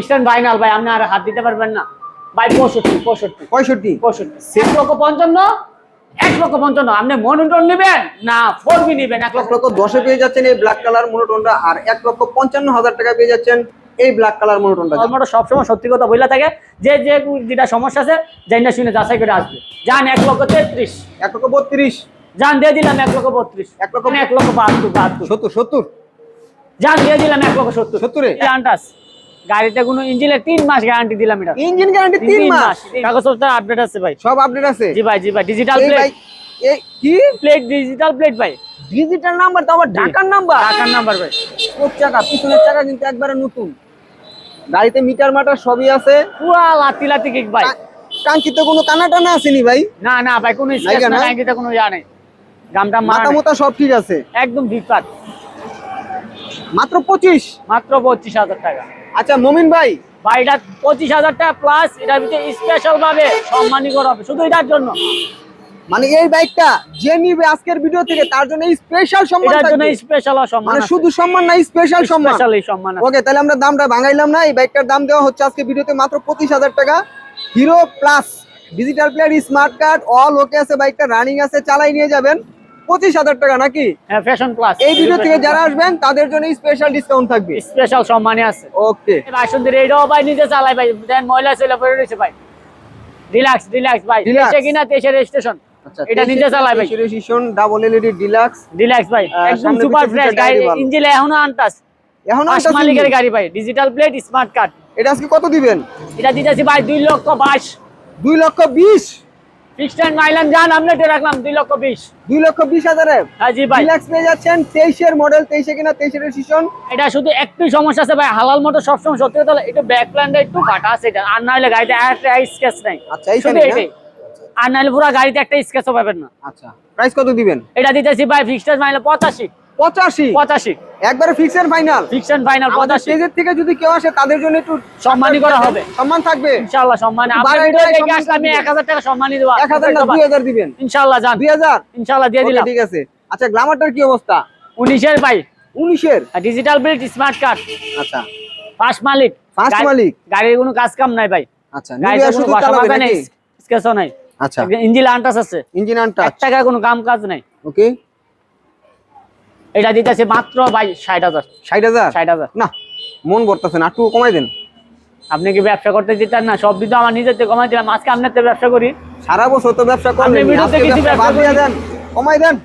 খ্রিস্টান ফাইনাল ভাই আপনি আর হাত দিতে পারবেন না ভাই পঁয়ষট্টি পঁয়ষট্টি পঁয়ষট্টি পঁয়ষট্টি এক লক্ষ পঞ্চান্ন এক লক্ষ পঞ্চান্ন আপনি মনোটন নেবেন না ফোর বি নেবেন এক লক্ষ দশে পেয়ে যাচ্ছেন এই ব্ল্যাক কালার মনোটনটা আর এক লক্ষ পঞ্চান্ন হাজার টাকা পেয়ে যাচ্ছেন এই ব্ল্যাক কালার মনোটনটা আমরা সবসময় সত্যি কথা বলে থাকে যে যে যেটা সমস্যা আছে যাই না শুনে যাচাই করে আসবে যান এক লক্ষ তেত্রিশ এক লক্ষ বত্রিশ যান দিয়ে দিলাম এক লক্ষ বত্রিশ এক লক্ষ- এক লক্ষ বাহাত্তর বাহাত্তর সত্তর সত্তর যান দিয়ে দিলাম এক লক্ষ সত্তর সত্তরে? আন্টাস গাড়িতে কোনো ইঞ্জিনের তিন মাস গ্যারান্টি দিলাম এটা। ইঞ্জিন গ্যারান্টি মাস। কাগজপত্র আপডেট আছে ভাই। সব আপডেট আছে? জি ভাই জি ভাই ডিজিটাল প্লেট এই কি? প্লেট ডিজিটাল প্লেট ভাই। ডিজিটাল নাম্বার তো আবার ঢাকার নাম্বার টাকার নাম্বার ভাই। চাকা? পিছনের চাকা কিন্তু একবারে নতুন। গাড়িতে মিটার মাটার সবই আছে। পুরা লাতি লাতি কিক ভাই। কাঙ্ক্ষিত কোনো কানা টানা আসেনি ভাই? না না ভাই কোনো স্কেচ কেন? ইয়া নেই। দামটা মাথা। মোতা সব ঠিক আছে। একদম বিপাত মাত্র পঁচিশ? মাত্র পঁচিশ হাজার টাকা। আচ্ছা মমিন ভাই। ভাই এটা পঁচিশ হাজার টাকা প্লাস এটার ভিতরে স্পেশাল ভাবে সম্মানী করা হবে শুধু এটার জন্য। মানে এই বাইকটা যে নিবে আজকের ভিডিও থেকে তার জন্য স্পেশাল সম্মান এটার জন্য স্পেশাল সম্মান মানে শুধু সম্মান না স্পেশাল সম্মান। স্পেশাল সম্মান ওকে তাহলে আমরা দামটা ভাঙাইলাম না এই বাইকটার দাম দেওয়া হচ্ছে আজকে ভিডিওতে মাত্র পঁচিশ হাজার টাকা। Hero plus digital player smart card all okay আছে বাইকটা রানিং আছে চালাই নিয়ে যাবেন। পঁচিশ হাজার টাকা নাকি? ফ্যাশন এই ভিডিও থেকে যারা আসবেন তাদের জন্য স্পেশাল ডিসকাউন্ট থাকবে। স্পেশাল সম্মানে আছে। ওকে বাসন্তী এইটাও ভাই নিজে চালাই ভাই। দেন ময়লা চলে পড়ে রয়েছে ভাই। রিল্যাক্স রিল্যাক্স ভাই। দেশে কিনা দেশে স্টেশন আচ্ছা, এটা নিজে চালাই ভাই। ডিলাক্স ডিলাক্স সুপার ফ্রেশ এখনও এখনও মালিকের গাড়ি ডিজিটাল প্লেট স্মার্ট কার্ড এটা কত দিবেন? এটা দিতেছি ভাই লক্ষ 22 2 লক্ষ 20 স্ট্যান্ড মাইলান যান আপনি এটা রাখলাম দুই লক্ষ বিশ। দুই লক্ষ বিশ হাজারে। হ্যাঁ জি ভাই। রিল্যাক্স পেয়ে যাচ্ছেন তেইশের মডেল তেইশে কিনা তেইশের সিজন এটা শুধু একটু সমস্যা আছে ভাই হালাল মোটর সবসময় সত্যি তাহলে এটা ব্যাক প্ল্যানটা একটু কাটা আছে এটা আর আচ্ছা, না আচ্ছা। হলে গাড়িতে একটা স্কেচ নেই। আচ্ছা এই শুধু এটাই। আর নাহলে পুরো গাড়িতে একটা স্কেচও পাবেন না। আচ্ছা প্রাইস কত দিবেন? এটা দিতেছি ভাই ফিক্সড মাইল পঁচাশি। পঁচাশি। পঁচাশি। একবারে ফাইনাল ফিক্সড ফাইনাল আমাদের পঁচাশি। স্টেজের থেকে যদি কেউ আসে তাদের জন্য একটু সম্মানী করা হবে। সম্মান থাকবে। ইনশাআল্লাহ সম্মান। আপনার বাড়াই ভিডিও দেখে আসলে আমি দিবেন। এক হাজার টাকা সম্মানই দেবো। এক হাজার না দুই হাজার দিবেন। ইনশাআল্লাহ জান। দুই হাজার? ইনশাআল্লাহ দিয়ে দিলাম। ঠিক আছে। আচ্ছা গ্লামারটার কি অবস্থা? উনিশের ভাই। উনিশের? ডিজিটাল বিল্ড স্মার্ট কার্ড আচ্ছা। ফার্স্ট মালিক। মালিক? গাড়ির কোনো কাজ কাম নাই ভাই। আচ্ছা কোনো বাসা নেই নাকি? স্কেচও নাই। আচ্ছা। ইঞ্জিন আন্টাস আছে। ইঞ্জিন এক আনটাচ টাকা কোনো কাম কাজ নাই। ওকে। এটা দিতেছে মাত্র ভাই ষাট হাজার। ষাট হাজার? ষাট হাজার। না মন করতেছে না একটু কমাই দেন। আপনি কি ব্যবসা করতে দিতেন না? সব দিতে আমার নিজের কমাই দিলাম। আজকে আপনার তো ব্যবসা করি। সারা বছর তো ব্যবসা আপনি ভিডিওতে কিছু ব্যবসা করেন। দেন কমাই দেন।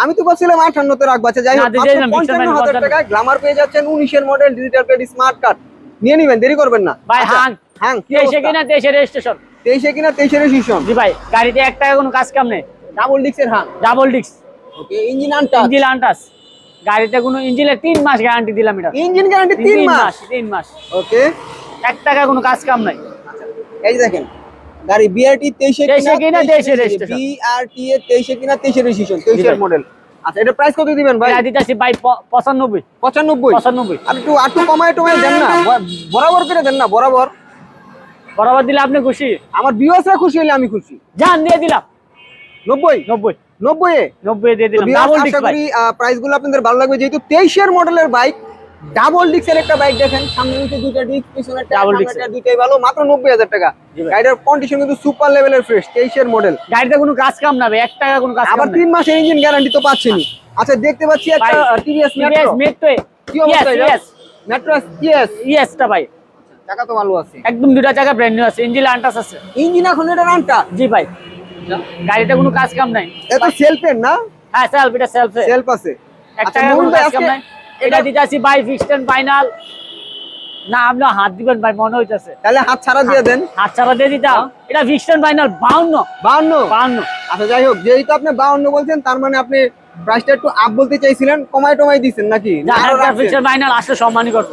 আমি তো বলছিলাম রাখব আচ্ছা যাই পঞ্চান্ন হাজার টাকায় গ্লামার পেয়ে যাচ্ছেন উনিশের model digital plate smart card নিয়ে নিবেন দেরি করবেন না। ভাই আচ্ছা, হাং। হ্যাঁ তেইশে কিনা তেইশে রেজিস্ট্রেশন তেইশে কিনা তেইশে রেজিস্ট্রেশন জি ভাই গাড়িতে এক টাকা কোনো কাজ কাম নেই। ডাবল ডিক্সের Hang double disc okay engine untouch engine untouch গাড়িতে কোনো ইঞ্জিনের তিন মাস গ্যারান্টি দিলাম এটা। ইঞ্জিন গ্যারান্টি তিন মাস তিন মাস। ওকে এক টাকা কোনো কাজ কাম নাই। এই দেখেন গাড়ি বিআরটি তেইশে কিনা তেইশে। বিআরটি এ তেইশে কিনা তেইশে রেজিস্ট্রেশন তেইশের। মডেল আচ্ছা এটা প্রাইস কত দিবেন ভাই? দিতেছি ভাই পঁচানব্বই। পঁচানব্বই? পঁচানব্বই। আর একটু আর একটু কমায় টমায় দেন না। বরাবর করে দেন না বরাবর। বরাবর দিলে আপনি খুশি? আমার ভিউয়ার্সরা খুশি হলে আমি খুশি। জান দিয়ে দিলাম। নব্বই নব্বই নব্বই নব্বই দিয়ে দিলাম ডাবল ডিস্ক ভাই প্রাইসগুলো আপনাদের ভালো লাগবে। যেহেতু তেইশের মডেলের বাইক ডাবল একটা বাইক দেখেন সামনে নিচে দুইটা ডিস্ক পিছনে Double disc দুইটাই ভালো মাত্র নব্বই হাজার টাকা। গাড়িটার কন্ডিশন কিন্তু সুপার লেভেলের ফ্রেশ মডেল গাড়িতে কোনো কাজ কাম না ভাই এক টাকা কোনো কাজ আবার মাসের ইঞ্জিন গ্যারান্টি তো আচ্ছা দেখতে পাচ্ছি একটা টিভিএস টিভিএস মেট্রো মেট্রো কি অবস্থা এটা? ইয়েস মেট্রো ইয়েস ইয়েসটা ভাই। টাকা তো ভালো আছে। একদম দুটা জায়গা ব্র্যান্ড নিউ আছে ইঞ্জিন আন্টাস আছে। ইঞ্জিন এখন এটা রানটা জি ভাই। গাড়িতে কোনো কাজ কাম নাই। এটা সেলফের না? হ্যাঁ সেলফ এটা সেলফে সেলফ আছে। এক আচ্ছা, কোনো কাজ কাম নাই। এটা দিতে আসি বাই ফিক্সড ফাইনাল না আপনি হাত দিবেন ভাই মনে হইতেছে। তাহলে হাত ছাড়া দিয়ে দেন। হাত ছাড়া দিয়ে দিতাম এটা ফিক্সড ফাইনাল বাউন্ন। বাউন্ন? বাউন্ন। আচ্ছা যাই হোক যেহেতু আপনি বাউন্ন বলছেন তার মানে আপনি প্রাইসটা একটু আপ বলতে চাইছিলেন কমাই টমাই দিচ্ছেন নাকি? না? ফিক্সড ফাইনাল আসলে সম্মানই করব।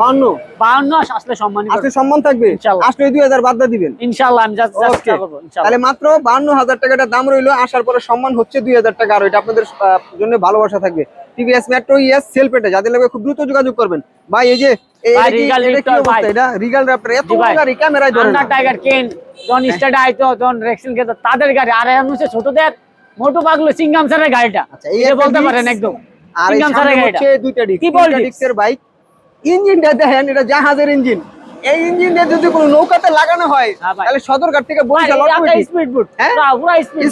বাউন্ন বাউন্ন আসলে সম্মানই আসলে সম্মান থাকবে? আসলে দুই হাজার বাদ দিবেন। ইনশাআল্লাহ আমি জাস্ট ওকে চেষ্টা করব ইনশাআল্লাহ। তাহলে মাত্র বান্ন হাজার টাকাটা দাম রইল। আসার পরে সম্মান হচ্ছে দুই হাজার টাকা আর এটা আপনাদের জন্য ভালোবাসা থাকবে। টিভিএস মেট্রো ইএস সেলফ এটা যাদের লাগবে খুব দ্রুত যোগাযোগ করবেন। ভাই এই যে কে তাদের গাড়ি। আর ছোটদের মোটু পাগলো সিঙ্গাম স্যারের গাড়িটা। আচ্ছা, বলতে পারেন একদম। আর দুইটা বাইক ইঞ্জিনটা দেখেন এটা জাহাজের ইঞ্জিন। এই ইঞ্জিন দিয়ে যদি কোনো নৌকাতে লাগানো হয় হ্যাঁ। তাহলে সদরঘাট থেকে বরিশাল স্পিড বুট হ্যাঁ?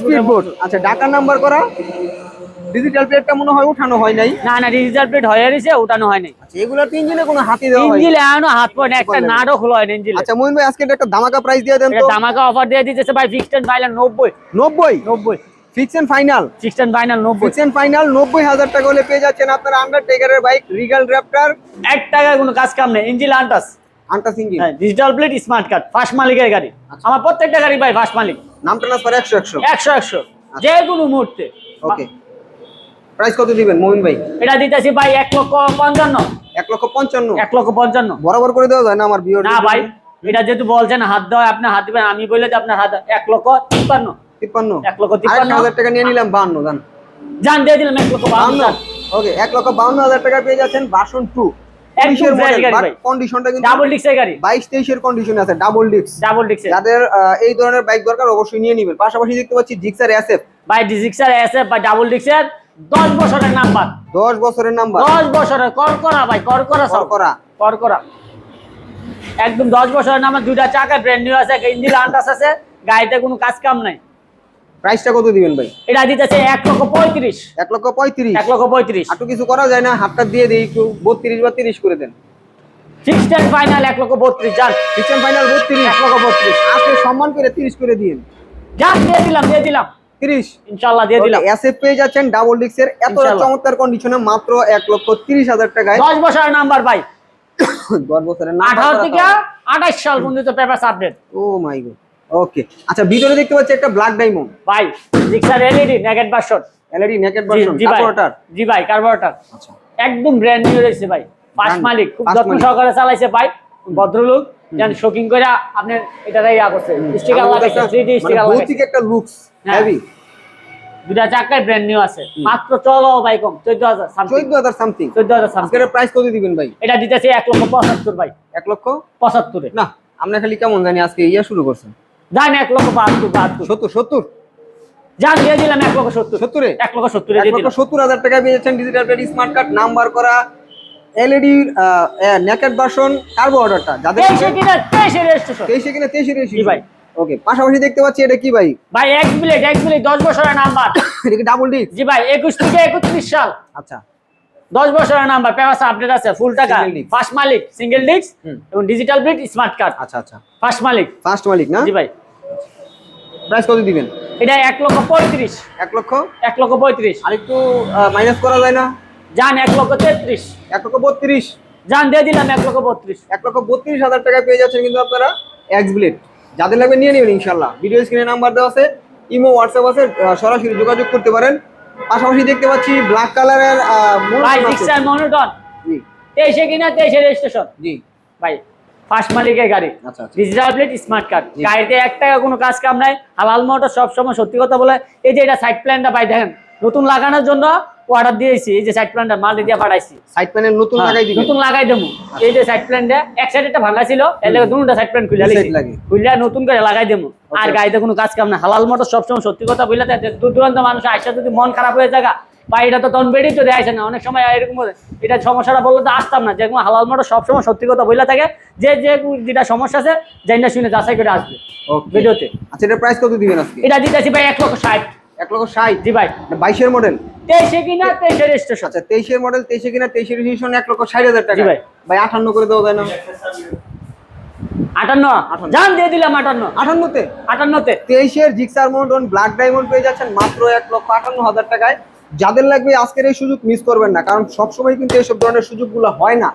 স্পিড বোট আচ্ছা ঢাকা নাম্বার করা। ডিজিটাল প্লেটটা মনে হয় উঠানো হয় নাই। না না ডিজিটাল প্লেট হয়ে গেছে ওঠানো হয় নাই। আচ্ছা এগুলোর তো ইঞ্জিনে কোনো হাতি দেওয়া হয়। ইঞ্জিল এখনও হাত পয়েন্ট একটা। নাটও খোলা হয় ইঞ্জিল আচ্ছা মোহিন ভাই আজকে একটা ধামাকা প্রাইস দিয়ে দেন তো? ধামাকা অফার দিয়ে দিতেছে ভাই ফিক্সড ফাইনাল নব্বই। নব্বই? নব্বই। Fix and final and fix and final টাকা হলে পেয়ে যাচ্ছেন আপনারা আন্ডারটেকারের বাইক রিগাল র্যাপটার টাকার কোনো কাজ কাম নেই untouch untouch engine digital plate smart card first মালিকের গাড়ি। আচ্ছা। আমার প্রত্যেকটা গাড়ি ভাই ফার্স্ট মালিক। নাম ট্রান্সফার একশো যে কোনো মুহূর্তে। ওকে প্রাইস কত দিবেন ভাই? এটা দিতেছি ভাই লক্ষ পঞ্চান্ন। এক লক্ষ পঞ্চান্ন। এক লক্ষ পঞ্চান্ন। বরাবর করে দেওয়া যায় না আমার না ভাই এটা যেহেতু বলছেন হাত আপনি হাত দিবেন আমি বললে যে আপনার হাত এক লক্ষ তিপ্পান্ন। তিপ্পান্ন। এক লক্ষ তিপ্পান্ন। হাজার টাকা নিয়ে নিলাম জান। জান দিয়ে দিলাম এক লক্ষ ওকে এক লক্ষ হাজার টাকা পেয়ে যাচ্ছেন বাসন টু এই ধরনের বাইক দরকার অবশ্যই নিয়ে নেবেন। পাশাপাশি দেখতে পাচ্ছি জিক্সার এসএফ ভাই ডিজিক্সার এসএফ বা ডাবল ডিক্সের দশ বছরের নাম্বার দশ বছরের নাম্বার দশ বছরের কর করা ভাই কর করা সব। করা কর করা একদম দশ বছরের নাম্বার দুইটা চাকা ব্র্যান্ড নিউ আছে ইঞ্জিন আন্টাস আছে গাড়িতে কোনো কাজ কাম নাই। প্রাইসটা কত দিবেন ভাই? এটা দিতেছে এক লক্ষ পঁয়ত্রিশ। এক লক্ষ পঁয়ত্রিশ? এক লক্ষ পঁয়ত্রিশ। একটু কিছু করা যায় না হাতটা দিয়ে দিই একটু বত্রিশ বা তিরিশ করে দেন। ফাইনাল এক লক্ষ বত্রিশ যান। কিচেন ফাইনাল বত্রিশ? এক লক্ষ বত্রিশ। আজকে সম্মান করে তিরিশ করে দিন যান দিয়ে দিলাম দিয়ে দিলাম। তিরিশ? ইনশাল্লাহ দিয়ে দিলাম। এসএফ পেয়ে যাচ্ছেন ডাবল ডিক্সের এত। চমৎকার কন্ডিশনে মাত্র এক লক্ষ তিরিশ হাজার টাকায়। দশ বছরের নাম্বার ভাই। দশ বছরের আঠারো থেকে আঠাশ সাল পর্যন্ত paper update oh my god okay আচ্ছা ভিতরে দেখতে পাচ্ছি একটা ব্ল্যাক ডায়মন্ড ভাই Gixxer LED naked version LED naked version carburettor জি ভাই। কার্বোরেটর আচ্ছা। একদম ব্র্যান্ড নিউ রয়েছে ভাই। পাঁচ মালিক খুব যত্ন সহকারে চালাইছে ভাই। ভদ্রলোক যেন শোকিং করে আপনার এটাতে ইয়া করছে। স্টিকার লাগাইছে কাছে 3D মানে স্টিকার লাগাইছে। ভৌতিক একটা লুকস। হেভি দুটা চাকায় ব্র্যান্ড নিউ আছে। মাত্র চলো ভাই কম চোদ্দ হাজার সামথিং চোদ্দ হাজার সামথিং চোদ্দ হাজার সামথিং আজকের প্রাইস কত দিবেন ভাই? এটা দিতেছে এক লক্ষ পঁচাত্তর ভাই। এক লক্ষ? পঁচাত্তরে। না আমরা খালি কেমন জানি আজকে ইয়া শুরু করছেন। যান এক লক্ষ বাহাত্তর বাহাত্তর। সত্তর সত্তর। দিয়ে দিলাম এক লক্ষ সত্তর। সত্তরে? এক লক্ষ সত্তরে এক লক্ষ সত্তর হাজার টাকা digital plate smart card number করা এলইডি নেকেট কার্বো অর্ডারটা যাদের তেইশে কিনা তেইশে রেজিস্ট্রেশন তেইশে কিনা তেইশে রেশি ভাই। ওকে পাশাপাশি দেখতে পাচ্ছি এটা কি ভাই? ভাই এক এক দশ বছরের নাম্বার এটা কি ডাবল ডিস্ক জি ভাই একুশ থেকে একত্রিশ সাল। আচ্ছা। দশ বছরের নাম্বার পেপার আপডেট আছে ফুল টাকা। ফার্স্ট মালিক সিঙ্গেল ডিস্ক এবং ডিজিটাল স্মার্ট কার্ড আচ্ছা আচ্ছা। ফার্স্ট মালিক। ফার্স্ট মালিক না? জি ভাই। প্রাইস কত দিবেন? এটা এক লক্ষ পঁয়ত্রিশ। এক লক্ষ? এক লক্ষ পঁয়ত্রিশ। আর একটু মাইনাস করা যায় না? যান এক লক্ষ তেত্রিশ। এক লক্ষ বত্রিশ। যান দিয়ে দিলাম এক লক্ষ বত্রিশ। এক লক্ষ বত্রিশ হাজার টাকা পেয়ে যাচ্ছেন কিন্তু আপনারা এক্স ব্লেড যাদের লাগবে নিয়ে নেবেন ইনশাল্লাহ ভিডিও স্ক্রিনে নাম্বার দেওয়া আছে ইমো হোয়াটসঅ্যাপ আছে সরাসরি যোগাযোগ করতে পারেন। পাশাপাশি দেখতে পাচ্ছি ব্ল্যাক কালারের মনোটন জি। তেইশে কিনা তেইশে রেজিস্ট্রেশন জি। ভাই ফার্স্ট মালিকের গাড়ি। আচ্ছা আচ্ছা। ডিজিটাল প্লেট স্মার্ট কার্ড গাড়িতে এক টাকা কোনো কাজ কাম নাই। হালাল মোটর সবসময় সত্যি কথা বলে। এই যে এটা সাইড প্ল্যানটা ভাই দেখেন নতুন লাগানোর জন্য অর্ডার দিয়েছি। এই যে সাইড প্ল্যানটা মাল দিয়ে পাঠাইছি। সাইড প্যানেল নতুন হ্যাঁ, লাগাই দিবেন। নতুন লাগাই দেবো। এই যে সাইড প্ল্যানটা এক সাইড একটা ভাঙা ছিল। এর লাগে দুটো সাইড প্ল্যান খুলে দুই লাগে। খুলে নতুন করে লাগাই দেবো। আর গাড়িতে কোনো কাজ কাম না হালাল মোটর সবসময় সত্যি কথা বললে দূর দূরান্ত মানুষ আসা যদি মন খারাপ হয়ে যায় বা এটা তো তখন বেড়েই তো দেয় না। অনেক সময় এরকম। এটা সমস্যাটা বললে তো আসতাম না। যেরকম হালাল মোটর সবসময় সত্যি কথা বলে থাকে যে যে যেটা সমস্যা আছে জানি না শুনে যাচাই করে আসবে ভিডিওতে। আচ্ছা এটা প্রাইস কত দিবেন আজকে? এটা দিতেছি ভাই এক লক্ষ ষাট। এক লক্ষ ষাট? জি ভাই। বাইশের মডেল তেইশে কিনা তেইশে রেজিস্ট্রেশন আচ্ছা তেইশের মডেল তেইশে কিনা তেইশের রেজিস্ট্রেশন এক লক্ষ ষাট হাজার টাকা। জি ভাই। ভাই আটান্ন করে দেওয়া যায় না? আটান্ন? আটান্ন। জান দিয়ে দিলাম আটান্ন। আটান্নতে? আটান্নতে। তেইশের জিক্সার মন্ডন ব্ল্যাক ডায়মন্ড পেয়ে যাচ্ছেন মাত্র এক লক্ষ আটান্ন হাজার টাকায়। যাদের লাগবে আজকের এই সুযোগ মিস করবেন না কারণ সবসময় কিন্তু এইসব ধরনের সুযোগগুলো হয় না।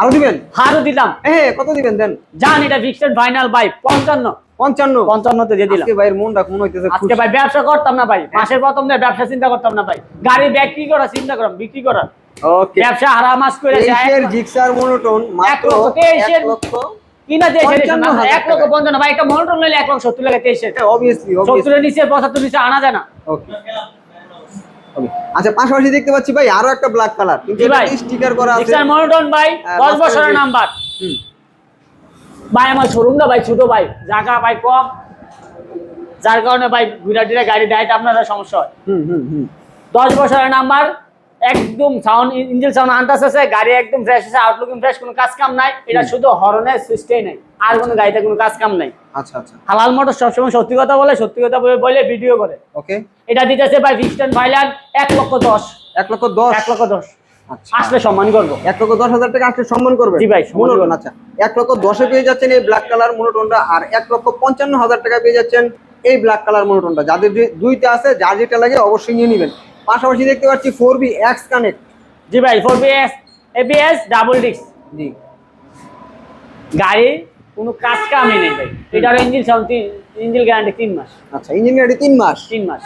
আরও দিবেন? হারও দিলাম। হ্যাঁ কত দিবেন দেন? জান এটা ফিক্সড ফাইনাল ভাই পঞ্চান্ন। পঞ্চান্ন? পঞ্চান্নতে দিয়ে দিলাম। আজকে ভাইয়ের মনটা হইতেছে আজকে ভাই ব্যবসা করতাম না ভাই মাসের প্রথম দিয়ে ব্যবসা চিন্তা করতাম না ভাই। গাড়ি বিক্রি করা চিন্তা বিক্রি করা। ওকে। ব্যবসা হারামাস করে জিক্সার মনোটন মাত্র লক্ষ, লক্ষ কিনা এক লক্ষ পঞ্চান্ন ভাই একটা মনোটন নিলে এক লক্ষ সত্তর লাগে তেইশে অবভিয়াসলি সত্তরের নিচে পঁচাত্তর নিচে আনা যায় না। ওকে। আচ্ছা পাশাপাশি দেখতে পাচ্ছি ভাই আরও একটা ব্ল্যাক কালার কিন্তু ভাই। স্টিকার করা আছে। রিক্সার মনোটন ভাই হ্যাঁ, দশ মাস্টার বছরের নাম্বার ভাই আমার শোরুমটা ভাই ছোট ভাই। জায়গা ভাই কম। যার কারণে ভাই ঘুরা টুরা গাড়ি ডাইট আপনারা সমস্যা হয়। হুম হুম হুম। দশ বছরের নাম্বার একদম সাউন্ড ইঞ্জিন সাউন্ড আন্দাজ আছে গাড়ি একদম ফ্রেশ আছে আউটলুকিং ফ্রেশ কোনো কাজ কাম নাই। এটা শুধু হরনের সুইচটাই নাই। আর কোনো গাড়িতে কোনো কাজ কাম নাই। আচ্ছা আচ্ছা। হালাল মোটর সবসময় সত্যি কথা বলে সত্যি কথা বলে ভিডিও করে। ওকে। এটা দিতেছে ভাই ফিক্সড ফাইলার এক লক্ষ দশ। এক লক্ষ দশ? এক লক্ষ দশ। আচ্ছা। আসলে সম্মান করব। এক লক্ষ দশ হাজার টাকা আসলে সম্মান করবে জি ভাই, সম্মান মনোটন। আচ্ছা। এক লক্ষ দশে পেয়ে যাচ্ছেন এই ব্ল্যাক কালার মনোটনটা আর এক লক্ষ পঞ্চান্ন হাজার টাকা পেয়ে যাচ্ছেন এই ব্ল্যাক কালার মনোটনটা। যাদের দুইটা আছে যার যেটা লাগে অবশ্যই নিয়ে নেবেন। পাশাপাশি দেখতে পাচ্ছি ফোর বি এক্স কানেক্ট জি ভাই four BS ABS double disc জি। গাড়ি কোনো কাজ কামই নেই ভাই। এটার ইঞ্জিন সাউন্ড ইঞ্জিন গ্যারান্টি তিন মাস। আচ্ছা ইঞ্জিন গাড়ি তিন মাস? তিন মাস।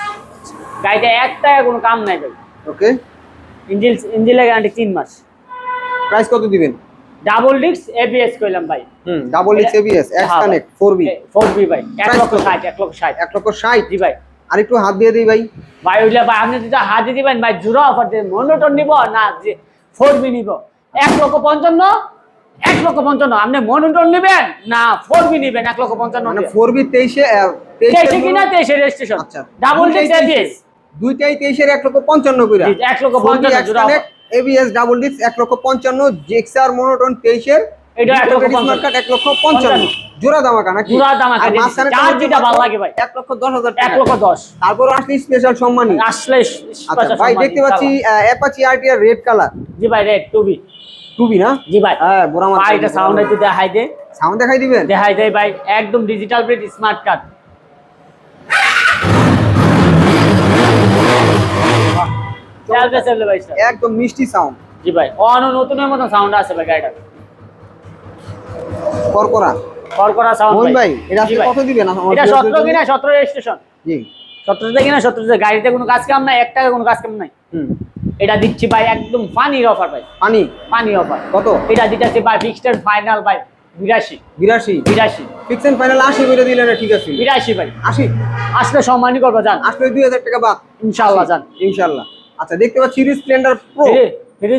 গাড়িতে এক টাকা কোনো কাম নাই ভাই। ওকে ইঞ্জিন ইঞ্জিনের গ্যারান্টি তিন মাস। প্রাইস কত দিবেন? ডাবল ডিস্ক এবিএস কইলাম ভাই। হুম double X ABS X. Connect four B four B ভাই। এক Price লক্ষ কত? ষাট এক লক্ষ ষাট। এক লক্ষ ষাট? জি ভাই। আর একটু হাত দিয়ে দিই ভাই। ভাই ওইটা ভাই আপনি যদি হাতে দিবেন ভাই জুড়ো অফার দেবেন মনোটন নিব না যে ফোর বি নিব। এক লক্ষ পঞ্চান্ন এক লক্ষ পঞ্চান্ন। আপনি মনোটন নিবেন? না ফোর বি নিবেন এক লক্ষ পঞ্চান্ন মানে ফোর বি তেইশে তেইশে কিনা তেইশে রেজিস্ট্রেশন। আচ্ছা ডাবল দুইটাই ডিস্ক দুইটাই তেইশের এক লক্ষ পঞ্চান্ন করে এক লক্ষ পঞ্চান্ন। এবিএস ডাবল ডিস্ক এক লক্ষ পঞ্চান্ন জিক্সার মনোটন তেইশের। এটা এক লক্ষ পঞ্চান্ন। জোড়া দামাকা নাকি? জোড়া দামাকা যেটা ভালো লাগে ভাই। লক্ষ দশ হাজার এক লক্ষ দশ। তারপর আসলে স্পেশাল সম্মানী। আসলে আচ্ছা ভাই দেখতে পাচ্ছি অ্যাপাচি আরটিআর রেড কালার জি ভাই রেড টুবি টুবি না? জি ভাই। হ্যাঁ বোরা মাছ ভাই এটা সাউন্ড একটু দেখাই দে। সাউন্ড দেখাই দিবেন? দেখাই দেয় ভাই একদম ডিজিটাল স্মার্ট কার্ড একদম মিষ্টি সাউন্ড জি ভাই অন নতুনের মতন সাউন্ড আছে ভাই গাড়িটা করকরা। করকরা সাউন্ড ভাই। এটা কত দিবেন? এটা viewers দের সতেরো জন্য? কিনা? সতেরো রেজিস্ট্রেশন জি। সতেরোতে কিনা? সতেরোতে গাড়িতে কোনো কাজ কাম নাই এক টাকা কোনো কাজ কাম নাই। হুম। এটা দিচ্ছি ভাই একদম ফানির অফার ভাই। পানি ফানি অফার কত? এটা দিতেছি ভাই ফিক্সড ফাইনাল ভাই বিরাশি। বিরাশি? বিরাশি। ফিক্স এন্ড ফাইনাল আশি করে দিলেন ঠিক আছে। বিরাশি ভাই। আশি? আসলে সম্মানই করব জান। আসলে দুই হাজার টাকা বাদ। ইনশাল্লাহ জান। ইনশাল্লাহ আচ্ছা দেখতে পাচ্ছি series Splendor Pro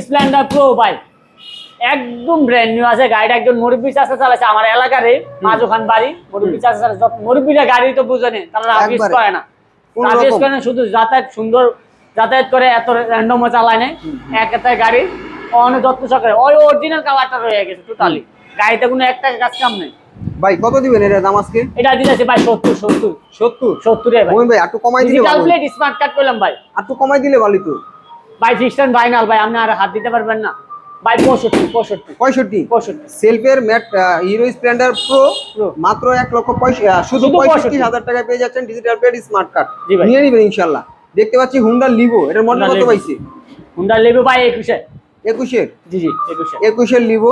Splendor Pro ভাই। একদম ব্র্যান্ড নিউ আছে গাড়িটা একজন মুরব্বী চাষা চালাচ্ছে আমার এলাকারে মাজু খান বাড়ি। মুরব্বী চাষা চালাচ্ছে মুরব্বীরা গাড়ি তো বুঝে নেই তারা সার্ভিস করে না। কোনো করে না শুধু যাতায়াত সুন্দর যাতায়াত করে এত র্যান্ডম চালায় না এক একাই গাড়ি অনেক যত্ন সহকারে। ওই অরিজিনাল কালারটা রয়ে গেছে টোটালি গাড়িতে কোনো একটা কাজ কাম নেই। ভাই কত দিবেন এটা দাম আজকে? এটা দিতেছে ভাই সত্তর সত্তর। সত্তর? সত্তরে ভাই। মোহন ভাই একটু কমাই দিলে ভালো। প্লেট স্মার্ট কার্ড করলাম ভাই। একটু কমাই দিলে ভালো তো। ভাই ফিক্সড ফাইনাল ভাই আপনি আর হাত দিতে পারবেন না। ভাই পঁয়ষট্টি পঁয়ষট্টি। পঁয়ষট্টি? পঁয়ষট্টি। সেলফের ম্যাট হিরো স্প্লেন্ডার প্রো মাত্র এক লক্ষ পঁয়ষ- আহ, শুধু শুধু পঁয়ষট্টি হাজার টাকায় পেয়ে যাচ্ছেন ডিজিটাল প্লেট স্মার্ট কার্ড নিয়ে নেবেন ইনশাল্লাহ। দেখতে পাচ্ছি হুন্ডা লিভো এটার মডেল কত। পাইছে? হুন্ডা লেবু ভাই একুশে একুশের? জি জি একুশে একুশের লিভো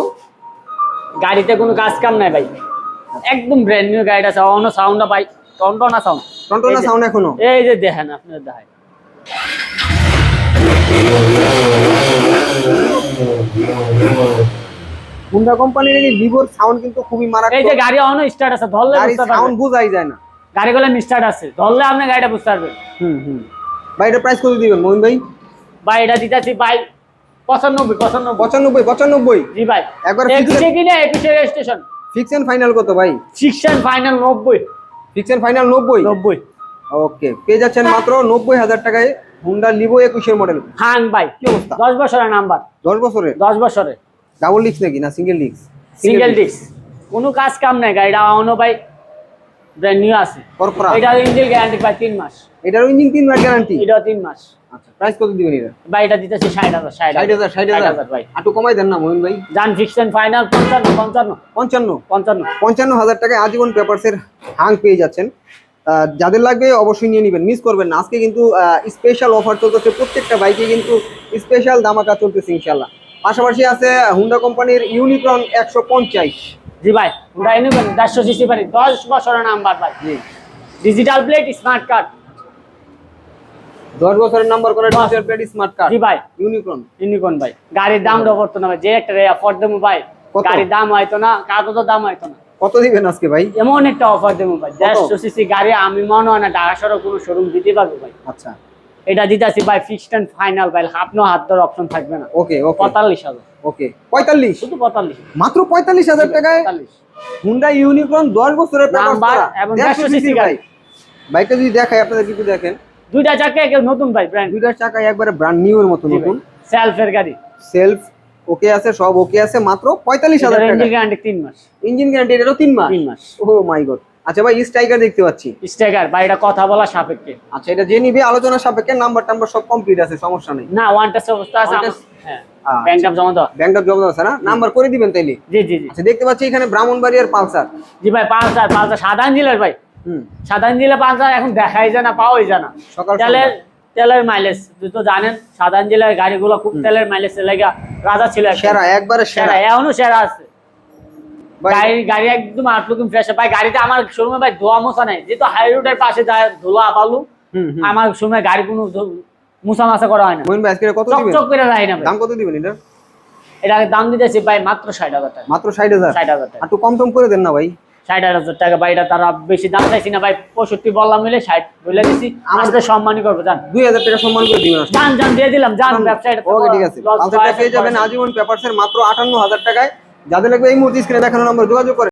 গাড়িতে কোনো কাজ কাম নাই ভাই। একদম ব্র্যান্ড নিউ গাড়িটা আছে অন্য সাউন্ডটা ভাই টনটনা সাউন্ড টন্টনা সাউন্ড এখনও? এই যে দেখেন আপনার দেখায় হুন্ডা কোম্পানির এই লিভোর সাউন্ড কিন্তু খুবই মারাত্মক। এই যে গাড়ি অন্য স্টার্ট আছে ধরলে সাউন্ড বোঝাই যায় না। গাড়ি গুলো স্টার্ট আছে ধরলে আপনি গাড়িটা বুঝতে পারবেন। হুম হুম। ভাই এটা প্রাইস কত দিবেন মোহিন ভাই? ভাই এটা দিতেছি ভাই পঁচানব্বই পঁচানব্বই। পঁচানব্বই পঁচানব্বই? জি ভাই। একবার একুশে কিনে একুশে রেজিস্ট্রেশন ফিক্স এন্ড ফাইনাল কত ভাই? সিক্সন ফাইনাল নব্বই। ফিক্স এন্ড ফাইনাল নব্বই? নব্বই। ওকে পেয়ে যাচ্ছেন মাত্র নব্বই হাজার টাকায় হুন্ডা লিভো একুশের মডেল হাং ভাই কি অবস্থা? দশ বছরের নাম্বার দশ বছরে? দশ বছরে। ডাবল ডিস্ক নাকি না সিঙ্গেল ডিস্ক সিঙ্গেল ডিস্ক কোনো কাজ কাম নাই গাড়িটা অন্য ভাই ব্র্যান্ড নিউ আছে। এটা ইঞ্জিন গ্যারান্টি ভাই তিন মাস। এটার ইঞ্জিন তিন মাস গ্যারান্টি এটা তিন মাস। আচ্ছা প্রাইস কত দিবেন এটা? ভাই এটা দিতেছি ষাট হাজার ষাট ষাট হাজার হাজার। ভাই। একটু কমাই দেন না মোহিন ভাই। যান ফিক্সড ফাইনাল পঞ্চান্ন পঞ্চান্ন। পঞ্চান্ন? পঞ্চান্ন। পঞ্চান্ন হাজার টাকায় আজীবন পেপারসের হাং পেয়ে যাচ্ছেন। যাদের লাগবে অবশ্যই নিয়ে নেবেন মিস করবেন না। আজকে কিন্তু স্পেশাল অফার চলতেছে। প্রত্যেকটা বাইকে কিন্তু স্পেশাল দামাকা চলতেছে ইনশাল্লাহ পাশাপাশি আছে হুন্ডা কোম্পানির ইউনিক্রন একশো পঞ্চাশ। জি ভাই ওটা নেবেন দেড়শো সিসি পারি দশ বছরের নাম্বার ভাই। জি। ডিজিটাল প্লেট স্মার্ট কার্ড দশ বছরের নাম্বার করে ডিজিটাল প্লেট স্মার্ট কার্ড জি ভাই। ইউনিক্রন ইউনিকর্ন ভাই। গাড়ির দাম করতো না ভাই। যে একটা অফার দেবো ভাই? গাড়ির দাম হয়তো না কাগজের দাম হয়তো না। কত দিবেন আজকে ভাই? এমন একটা অফার দেবো ভাই। দেড়শো সিসি গাড়ি আমি মনে হয় না ঢাকা শহরে কোনো শোরুম দিতে পারব ভাই। আচ্ছা। এটা দিতেছি ভাই ফিক্সড অ্যান্ড ফাইনাল ভাই। আপনার হাত ধর অপশন থাকবে না। ওকে ওকে পঁয়তাল্লিশ হাজার। ওকে পঁয়তাল্লিশ? শুধু পঁয়তাল্লিশ। মাত্র পঁয়তাল্লিশ হাজার টাকায়? হুন্ডা ইউনিক্রন দশ বছরের নাম্বার এবং 150 সিসি গাড়ি। বাইকটা যদি দেখাই আপনাদের কিছু দেখেন? দুইটা চাকা কেউ নতুন ভাই ব্র্যান্ড দুইটার চাকায় একবারে ব্র্যান্ড নিউ এর মতো ভাই। নতুন। সেলফের গাড়ি। সেলফ ওকে আছে সব ওকে আছে মাত্র পঁয়তাল্লিশ হাজার টাকা। ইঞ্জিন গ্যারান্টি তিন মাস। ইঞ্জিন গ্যারান্টি এটারও তিন মাস? তিন মাস। ও মাই গড আচ্ছা ভাই স্ট্রাইকার দেখতে পাচ্ছি। স্টেকার বা এটা কথা বলা সাপেক্ষে। আচ্ছা এটা যে নিবে আলোচনা সাপেক্ষে নাম্বার টাম্বার সব কমপ্লিট আছে সমস্যা নেই। না ওয়ান অবস্থা আছে হ্যাঁ। ব্যাংক জমা দাও ব্যাংক অফ জমা আছে না? নাম্বার করে দিবেন তাইলে। জি জি জি। আচ্ছা দেখতে পাচ্ছি এখানে ব্রাহ্মণবাড়িয়ার পালসার জি ভাই পাঁচহাজার পাঁচহাজার সাধারণ জিলের ভাই। সাধারণ জিলে পাঁচহাজার এখন দেখাই যায় না পাওয়াই যায় না। সকাল তেলের তেলের মাইলেজ তুই তো জানেন সাধারণ জেলার গাড়িগুলো খুব তেলের মাইলেজ লেগা রাজা ছিল সেরা একবারে সেরা। এখনও সেরা আছে। গাড়ি গাড়ি একদম ফ্রেশ ভাই গাড়িতে আমার শোরুমে ভাই ধোয়া মোছা নেই। যেহেতু হাই রোডের পাশে যায় হুম আমার শোরুমে গাড়ি কোনো মাছা করা হয় না। কত দিবেন? করে যায় না দাম কত দিবেন এটা? এটা দাম দিতেছি ভাই মাত্র ষাট হাজার টাকা। মাত্র ষাট হাজার? ষাট হাজার টাকা। একটু কম টম করে দেন না ভাই। ষাট হাজার টাকা। ভাই এটা তারা বেশি দাম চাইছি না ভাই। পঁয়ষট্টি বললাম মিলে ষাট বলে দিছি। আমার- আমাদের সম্মানই করব জান। দুই হাজার টাকা সম্মান করে দিবেন। জান জান দিয়ে দিলাম। জান ব্যবসায়ীটা ওকে ঠিক আছে। পেয়ে যাবেন। আজীবন পেপারসের মাত্র আটান্ন হাজার টাকায়। যাদের লাগবে এই মুহূর্তে স্ক্রিনে দেখানো নম্বর যোগাযোগ করে